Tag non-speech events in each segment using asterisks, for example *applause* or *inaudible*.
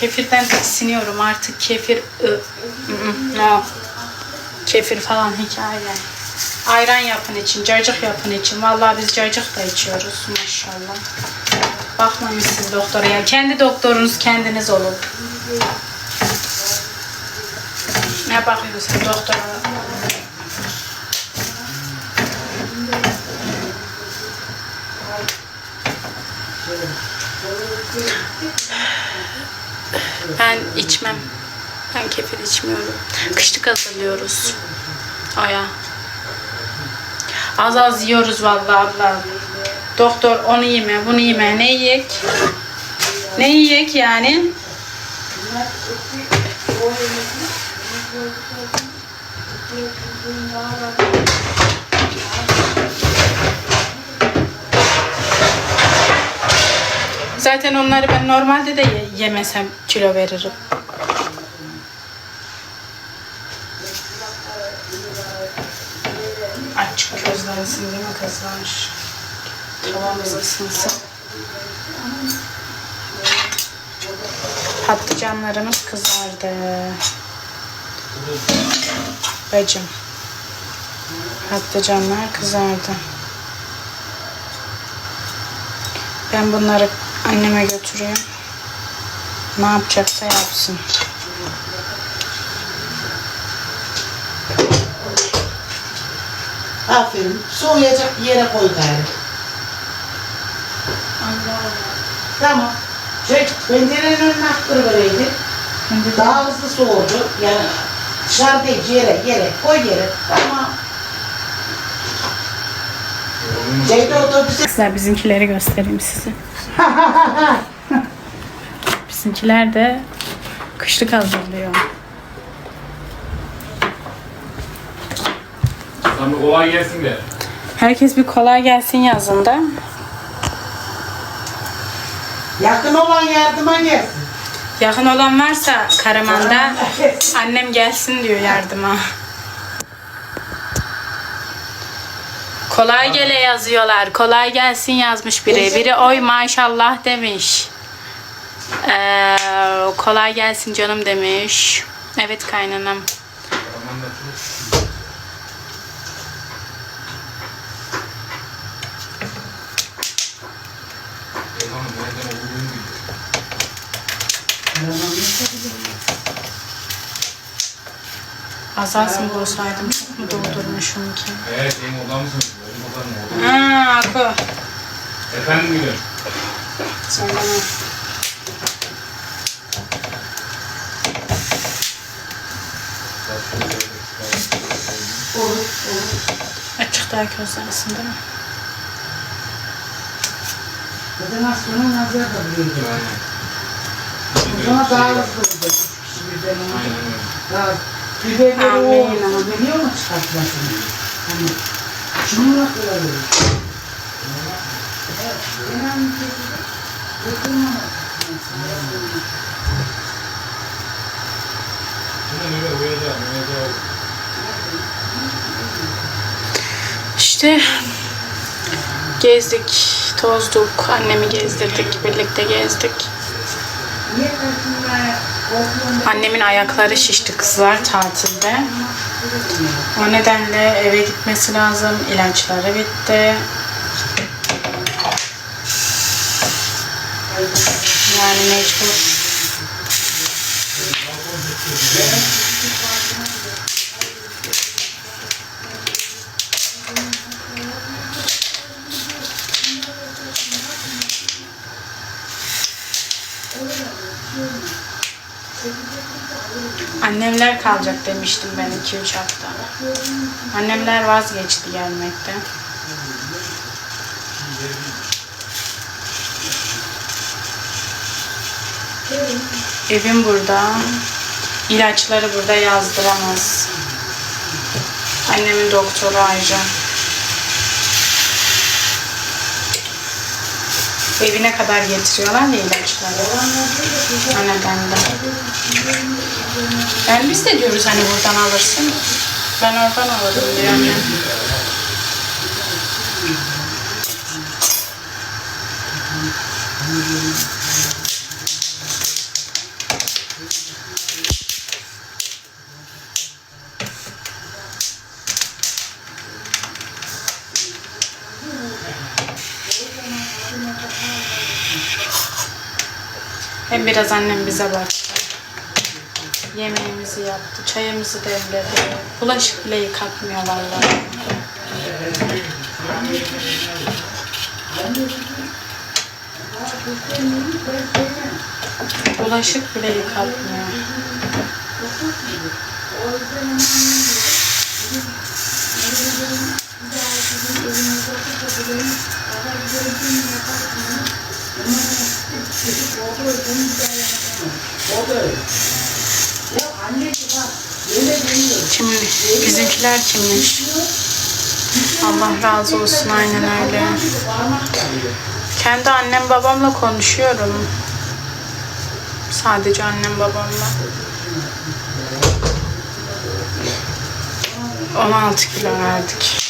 Kefirden tiksiniyorum artık kefir. No. Kefir falan hikaye. Ayran yapın için, cacık yapın için. Vallahi biz cacık da içiyoruz maşallah. Bakmayın siz doktora ya. Kendi doktorunuz kendiniz olun. Ne bakıyorsun doktora? Ben içmem. Ben kefir içmiyorum. Kışlık hazırlıyoruz. Aya. Az az yiyoruz vallahi abla. Doktor onu yeme, bunu yeme. Ne yiyek? Ne yiyek yani? Zaten onları ben normalde de ye- yemesem kilo veririm. Açık közlensin değil mi kızlar? Tavamız ısınsın. Patlıcanlarımız kızardı. Bacım. Patlıcanlar kızardı. Ben bunları anneme götürüyorum. Ne yapacaksa yapsın. Aferin. Soğuyacak bir yere koy gayrı. Tamam. Şey, pencerenin önüne attırıvereydi. Daha hızlı soğurdu. Yani dışarı değil, yere, yere. Koy yere. Tamam. Kızlar bizimkileri göstereyim size. *laughs* Bizimkiler de kışlık hazırlıyor. Sana kolay gelsin de. Herkes bir kolay gelsin yazında. Yakın olan yardıma gelsin. Yakın olan varsa Karaman'da annem gelsin diyor yardıma. Kolay gele yazıyorlar. Kolay gelsin yazmış biri. Biri oy maşallah demiş. Ee, kolay gelsin canım demiş. Evet kaynanam. Az az mı olsaydım çok mu doldurmuşum ki? Evet, benim odam mısın? Benim odam mı? Aa, Ako. Efendim gülüm. Söyleme. Olur, olur. Açık daha közlensin değil mi? Az sonra nazar da. Aynen. O zaman daha hızlı olacak. Birden öyle. Daha biberleri o Amin. biliyor mu çıkartmasını? Hani şunu. İşte gezdik, tozduk, annemi gezdirdik, birlikte gezdik. Annemin ayakları şişti kızlar tatilde. O nedenle eve gitmesi lazım. İlaçları bitti. Yani mecbur. Annemler kalacak demiştim ben 2-3 hafta. Annemler vazgeçti gelmekten. Evim burada. İlaçları burada yazdıramaz. Annemin doktoru ayrıca. Evine kadar getiriyorlar ya ilaçları. O nedenle. Yani biz de diyoruz hani buradan alırsın. Ben oradan alırım diyorum yani. Hem biraz annem bize baktı. Yemeğimizi yaptı, çayımızı demledi. Bulaşık bile yıkatmıyor vallahi. Bulaşık bile yıkatmıyor. O da Kim, bizimkiler kimmiş? Allah razı olsun aynen öyle. Kendi annem babamla konuşuyorum. Sadece annem babamla. 16 kilo verdik.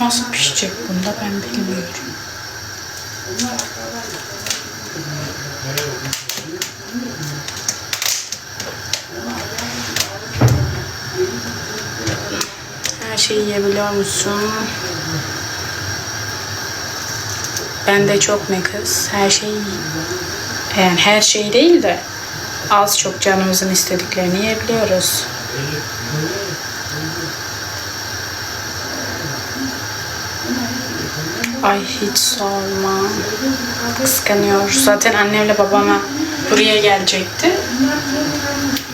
Nasıl pişecek bunda ben bilmiyorum. Her şeyi yiyebiliyor musun? Ben de çok ne kız. Her şeyi yani her şey değil de az çok canımızın istediklerini yiyebiliyoruz. Ay hiç sorma. Kıskanıyor. Zaten annemle babama buraya gelecekti.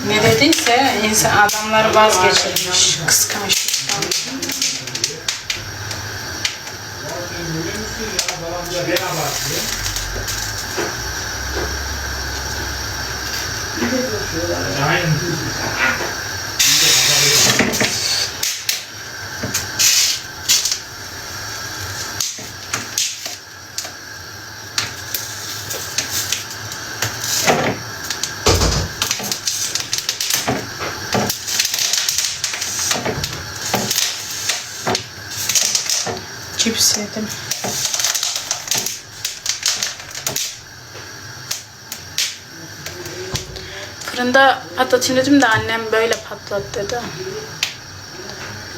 Ne dediyse insan adamları vazgeçirmiş. Kıskanç. kıskanç. Cips yedim. Fırında patlatayım dedim de annem böyle patlat dedi.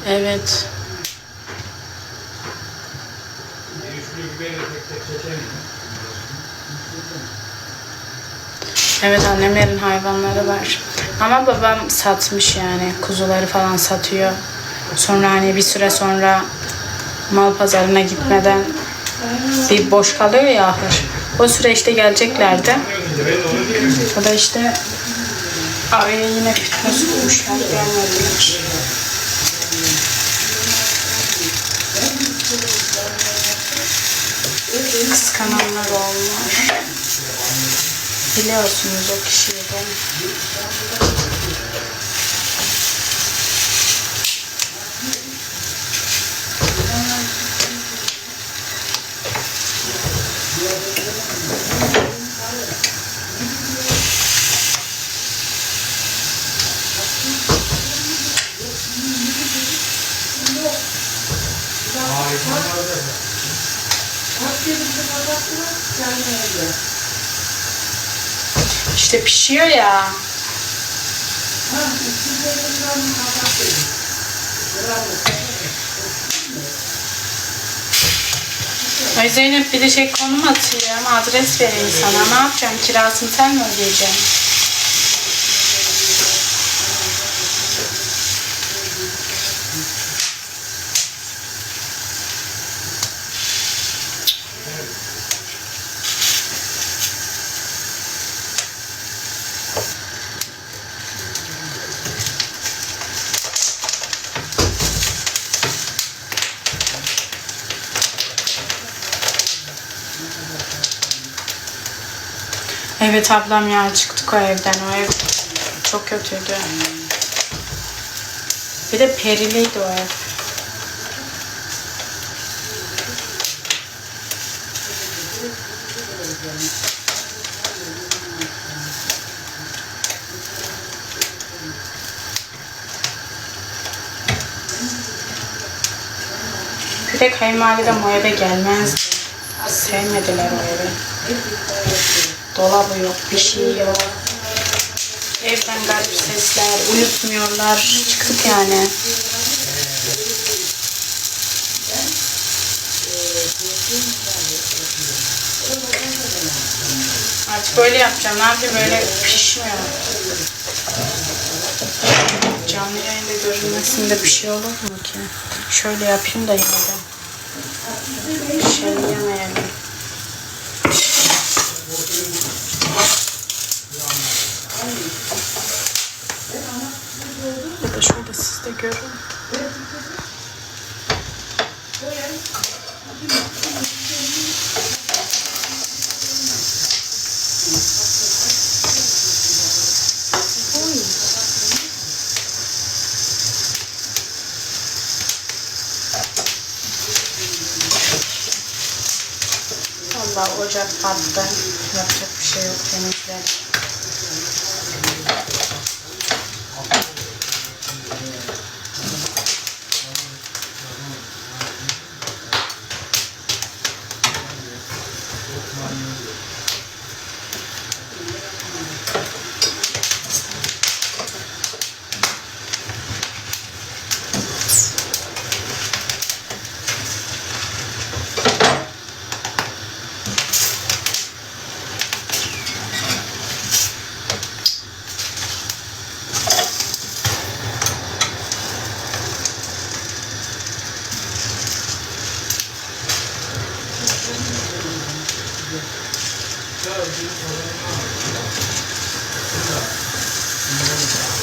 Evet. Evet annemlerin hayvanları var. Ama babam satmış yani. Kuzuları falan satıyor. Sonra hani bir süre sonra mal pazarına gitmeden bir boş kalıyor ya ahır. O süreçte geleceklerdi. O da işte araya yine fitness kurmuşlar gelmedi hiç. Kıskananlar olmuş. Biliyorsunuz o kişiyi de. İşte pişiyor ya. Ay Zeynep bir de şey konum atıyor ama adres vereyim sana. Ne yapacaksın? Kirasını sen mi ödeyeceksin? Evet ablam ya çıktık o evden. O ev çok kötüydü. Bir de periliydi o ev. Bir de kayınvalidem o eve gelmezdi. Sevmediler o evi. Dolabı yok, bir şey yok. Evden garip sesler, uyutmuyorlar. Çıktık yani. Artık böyle yapacağım. Ne yapayım böyle pişmiyor. Canlı yayında görünmesinde bir şey olur mu ki? Şöyle yapayım da yine de. Şey yemeyelim. Ya da şöyle siz de görün. Allah ocak battı. Yapacak bir şey yok temizler.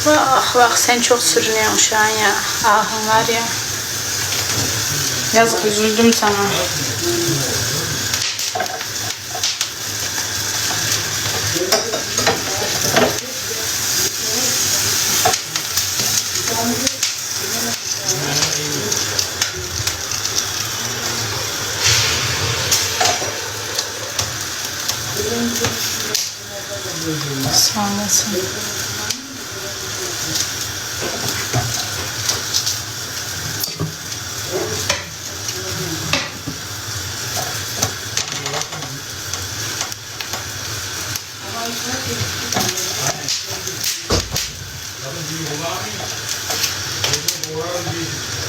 Vah vah sen çok sürünüyorsun şu an ya. Ahın var ya. Yazık üzüldüm sana. Sağ olasın. Değil mi?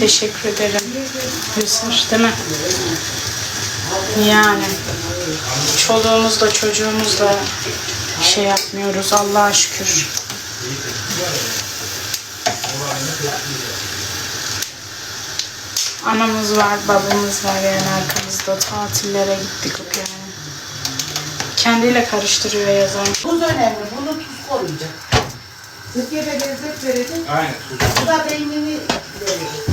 Teşekkür ederim. Yusuf değil mi? Yani çoluğumuzla çocuğumuzla şey yapmıyoruz Allah'a şükür. Anamız var, babamız var yani arkamızda tatillere gittik yani. Kendiyle karıştırıyor yazan. Tuz önemli. Bunu tuz koruyacak. Türkiye'de lezzet verecek. Aynen. Bu da beynini verecek.